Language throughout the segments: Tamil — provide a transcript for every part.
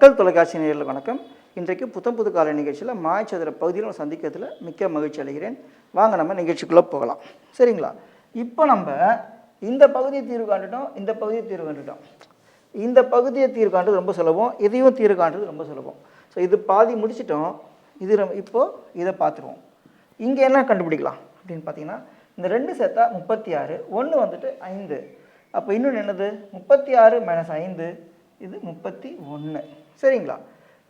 மக்கள் தொலைக்காட்சி நேரில் வணக்கம். இன்றைக்கு புத்தம் புது கால நிகழ்ச்சியில் மாயச்சதுர பகுதியில் சந்திக்கிறதுல மிக்க மகிழ்ச்சி அடைகிறேன். வாங்க நம்ம நிகழ்ச்சிக்குள்ளே போகலாம். சரிங்களா? இப்போ நம்ம இந்த பகுதியை தீர்வு காண்டுட்டோம் இந்த பகுதியை தீர்வு காண்டுட்டோம் இந்த பகுதியை தீர்வு காண்றது ரொம்ப சுலபம் இதையும் தீர்வு காண்றது ரொம்ப சுலபம். ஸோ இது பாதி முடிச்சிட்டோம். இது ரொம்ப- இதை பார்த்துருவோம். இங்கே என்ன கண்டுபிடிக்கலாம் அப்படின்னு பார்த்தீங்கன்னா இந்த ரெண்டு சேர்த்தா முப்பத்தி ஆறு ஒன்று வந்துட்டு ஐந்து. அப்போ இன்னொன்று என்னது? முப்பத்தி ஆறு மைனஸ் ஐந்து. இது முப்பத்தி ஒன்று சரிங்களா?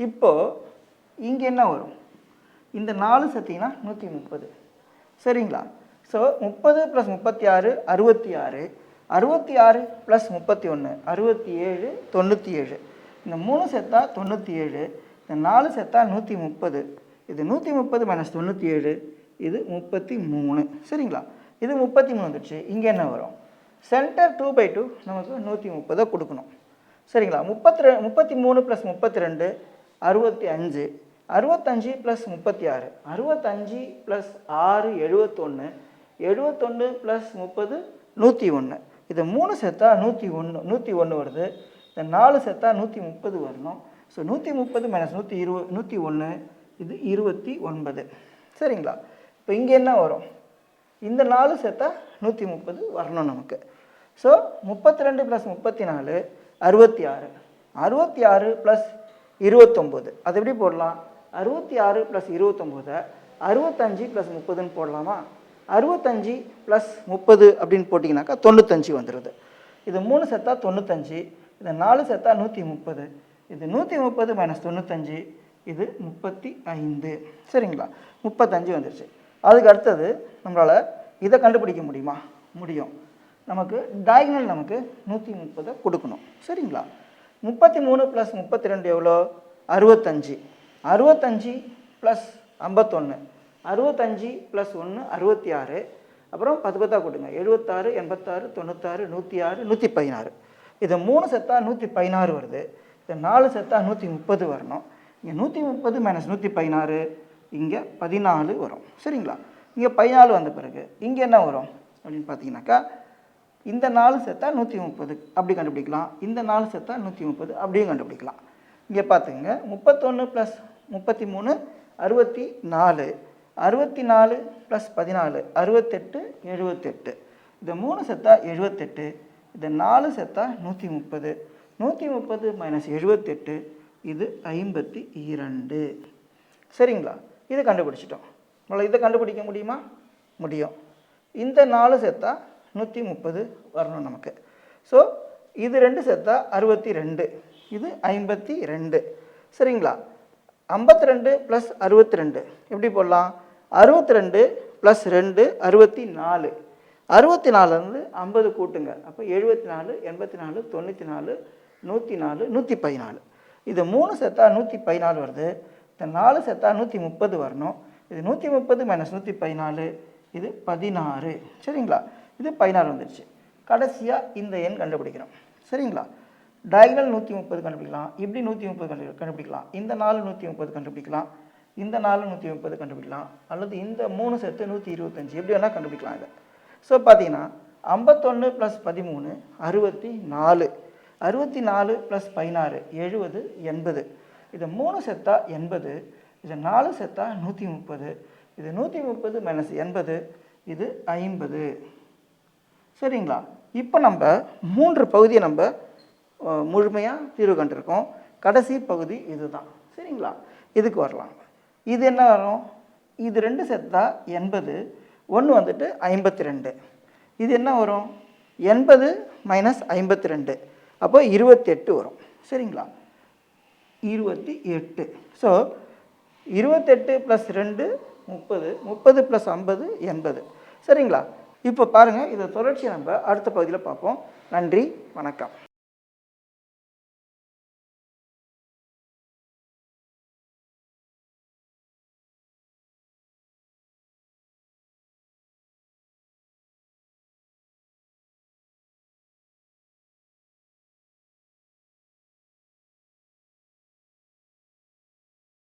இப்போது இங்கே என்ன வரும்? இந்த நாலு சேர்த்திங்கன்னா நூற்றி முப்பது. சரிங்களா? ஸோ முப்பது ப்ளஸ் முப்பத்தி ஆறு அறுபத்தி ஆறு. அறுபத்தி ஆறு ப்ளஸ் முப்பத்தி ஒன்று அறுபத்தி ஏழு தொண்ணூற்றி ஏழு. இந்த மூணு செத்தா தொண்ணூற்றி ஏழு. இந்த நாலு செத்தா நூற்றி முப்பது. இது நூற்றி முப்பது மைனஸ் தொண்ணூற்றி ஏழு. இது முப்பத்தி மூணு. சரிங்களா? இது முப்பத்தி மூணு வந்துடுச்சு. இங்கே என்ன வரும்? சென்டர் டூ பை டூ நமக்கு நூற்றி முப்பதை கொடுக்கணும். சரிங்களா? முப்பத்தி ரெ முப்பத்தி மூணு ப்ளஸ் முப்பத்தி ரெண்டு அறுபத்தி அஞ்சு. அறுபத்தஞ்சு ப்ளஸ் முப்பத்தி ஆறு அறுபத்தஞ்சு ப்ளஸ் ஆறு எழுபத்தொன்று எழுபத்தொன்று ப்ளஸ் முப்பது நூற்றி ஒன்று இது மூணு செத்தா நூற்றி ஒன்று நூற்றி ஒன்று வருது. இந்த நாலு செத்தா நூற்றி முப்பது வரணும். ஸோ நூற்றி முப்பது மைனஸ் நூற்றி இருபது நூற்றி ஒன்று இது இருபத்தி ஒன்பது. சரிங்களா? இப்போ இங்கே என்ன வரும்? இந்த நாலு சேர்த்தா நூற்றி முப்பது வரணும் நமக்கு. ஸோ முப்பத்தி ரெண்டு ப்ளஸ் முப்பத்தி நாலு அறுபத்தி ஆறு அறுபத்தி ஆறு ப்ளஸ் இருபத்தொம்போது. அது எப்படி போடலாம்? அறுபத்தி ஆறு ப்ளஸ் இருபத்தொம்போதை அறுபத்தஞ்சு ப்ளஸ் முப்பதுன்னு போடலாமா? அறுபத்தஞ்சு ப்ளஸ் முப்பது அப்படின்னு போட்டிங்கனாக்கா தொண்ணூத்தஞ்சு வந்துடுது இது மூணு செத்தா தொண்ணூத்தஞ்சு இது நாலு செத்தா நூற்றி முப்பது இது நூற்றி முப்பது மைனஸ் தொண்ணூத்தஞ்சு இது முப்பத்தி ஐந்து சரிங்களா? முப்பத்தஞ்சு வந்துருச்சு. அதுக்கு அடுத்தது நம்மளால் இதை கண்டுபிடிக்க முடியுமா? முடியும். நமக்கு டயக்னல் நமக்கு நூற்றி முப்பதை கொடுக்கணும். சரிங்களா? முப்பத்தி மூணு ப்ளஸ் முப்பத்தி ரெண்டு எவ்வளோ? அறுபத்தஞ்சி. அறுபத்தஞ்சி ப்ளஸ் ஐம்பத்தொன்று அறுபத்தஞ்சி ப்ளஸ் ஒன்று அறுபத்தி ஆறு. அப்புறம் பத்து பத்தா கொடுங்க. எழுபத்தாறு எண்பத்தாறு தொண்ணூத்தாறு நூற்றி ஆறு நூற்றி பதினாறு. இது மூணு செத்தா நூற்றி பதினாறு வருது. இது நாலு செத்தா நூற்றி முப்பது வரணும். இங்கே நூற்றி முப்பது மைனஸ் நூற்றி பதினாறு இங்கே பதினாலு வரும். சரிங்களா? இங்கே பதினாலு வந்த பிறகு இங்கே என்ன வரும்? அப்படின்னு பார்த்தீங்கன்னாக்கா இந்த நாலு சேர்த்தா நூற்றி முப்பது. அப்படி கண்டுபிடிக்கலாம். இந்த நாலு சேர்த்தா நூற்றி முப்பது. அப்படியும் கண்டுபிடிக்கலாம். இங்கே பார்த்துங்க முப்பத்தொன்று ப்ளஸ் முப்பத்தி மூணு அறுபத்தி நாலு அறுபத்தி நாலு ப்ளஸ் பதினாலு. அறுபத்தெட்டு எழுபத்தெட்டு இந்த மூணு செத்தா எழுபத்தெட்டு இந்த நாலு செத்தா நூற்றி முப்பது. நூற்றி முப்பது மைனஸ் எழுபத்தெட்டு இது ஐம்பத்தி இரண்டு. சரிங்களா? இதை கண்டுபிடிச்சிட்டோம். உங்களை இதை கண்டுபிடிக்க முடியுமா? முடியும். இந்த நாலு செத்தா நூற்றி முப்பது வரணும் நமக்கு. ஸோ இது ரெண்டு செத்தா அறுபத்தி ரெண்டு இது ஐம்பத்தி ரெண்டு சரிங்களா? ஐம்பத்தி ரெண்டு ப்ளஸ் அறுபத்தி ரெண்டு எப்படி போடலாம்? அறுபத்தி ரெண்டு ப்ளஸ் ரெண்டு அறுபத்தி நாலு அறுபத்தி நாலுலேருந்து ஐம்பது கூட்டுங்க. அப்போ எழுபத்தி நாலு எண்பத்தி நாலு தொண்ணூற்றி நாலு நூற்றி நாலு நூற்றி பதினாலு இது மூணு செத்தா நூற்றி பதினாலு வருது. இந்த நாலு செத்தா நூற்றி முப்பது வரணும். இது நூற்றி முப்பது மைனஸ் நூற்றி பதினாலு இது பதினாறு. சரிங்களா? இது பதினாறு வந்துடுச்சு கடைசியாக இந்த எண் கண்டுபிடிக்கிறோம். சரிங்களா? டயகனல் நூற்றி முப்பது கண்டுபிடிக்கலாம். இப்படி நூற்றி முப்பது கண்டு கண்டுபிடிக்கலாம். இந்த நாலு நூற்றி முப்பது கண்டுபிடிக்கலாம். இந்த நாலு நூற்றி முப்பது கண்டுபிடிக்கலாம். அல்லது இந்த மூணு சேர்த்து நூற்றி இருபத்தஞ்சி. எப்படி வேணால் கண்டுபிடிக்கலாம் இதை. ஸோ பார்த்தீங்கன்னா ஐம்பத்தொன்று ப்ளஸ் பதிமூணு அறுபத்தி நாலு அறுபத்தி நாலு ப்ளஸ் பதினாறு எழுபது எண்பது. இது மூணு செத்தா எண்பது. இது நாலு செத்தா நூற்றி முப்பது. இது நூற்றி முப்பது மைனஸ் எண்பது. இது ஐம்பது. சரிங்களா? இப்போ நம்ம மூன்று பகுதியை நம்ம முழுமையாக தீர்வு கண்டிருக்கோம். கடைசி பகுதி இதுதான். சரிங்களா? இதுக்கு வரலாம். இது என்ன வரும்? இது ரெண்டு செத்தா எண்பது ஒன்று வந்துட்டு ஐம்பத்தி ரெண்டு இது என்ன வரும்? எண்பது மைனஸ் ஐம்பத்தி ரெண்டு அப்போ இருபத்தெட்டு வரும். சரிங்களா? இருபத்தி எட்டு ஸோ இருபத்தெட்டு ப்ளஸ் ரெண்டு முப்பது. முப்பது ப்ளஸ் ஐம்பது எண்பது. சரிங்களா? இப்போ பாருங்கள் இதை தொடர்ச்சியை நம்ம அடுத்த பகுதியில் பார்ப்போம். நன்றி வணக்கம்.